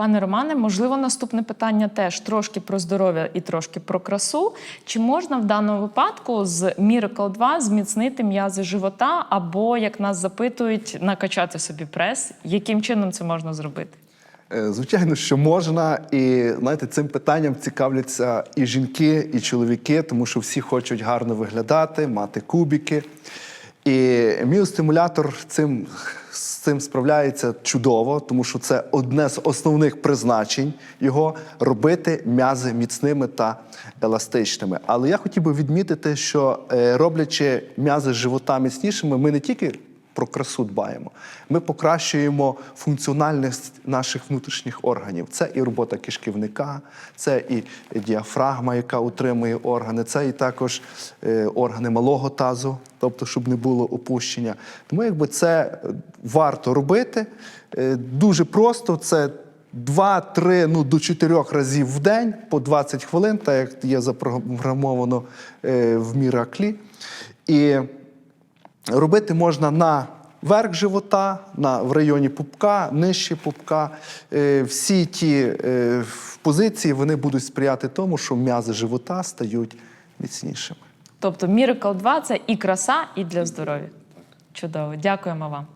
Пане Романе, можливо, наступне питання теж трошки про здоров'я і трошки про красу. Чи можна в даному випадку з Miracle 2 зміцнити м'язи живота або, як нас запитують, накачати собі прес? Яким чином це можна зробити? Е, Звичайно, що можна, і знаєте, цим питанням цікавляться і жінки, і чоловіки, тому що всі хочуть гарно виглядати, мати кубики. І міостимулятор цим, з цим справляється чудово, тому що це одне з основних призначень його робити м'язи міцними та еластичними. Але я хотів би відмітити, що е, роблячи м'язи живота міцнішими, ми не тільки про красу дбаємо. Ми покращуємо функціональність наших внутрішніх органів. Це і робота кишківника, це і діафрагма, яка утримує органи, це і також е, органи малого тазу, тобто, щоб не було опущення. Тому якби це варто робити. Е, Дуже просто це. Два-три, ну до чотирьох разів в день по 20 хвилин, так як є запрограмовано е, в Міраклі. І робити можна на верх живота, на, в районі пупка, нижче пупка. Е, всі ті е, позиції вони будуть сприяти тому, що м'язи живота стають міцнішими. Тобто Miracle 2 – це і краса, і для здоров'я. Чудово, дякуємо вам.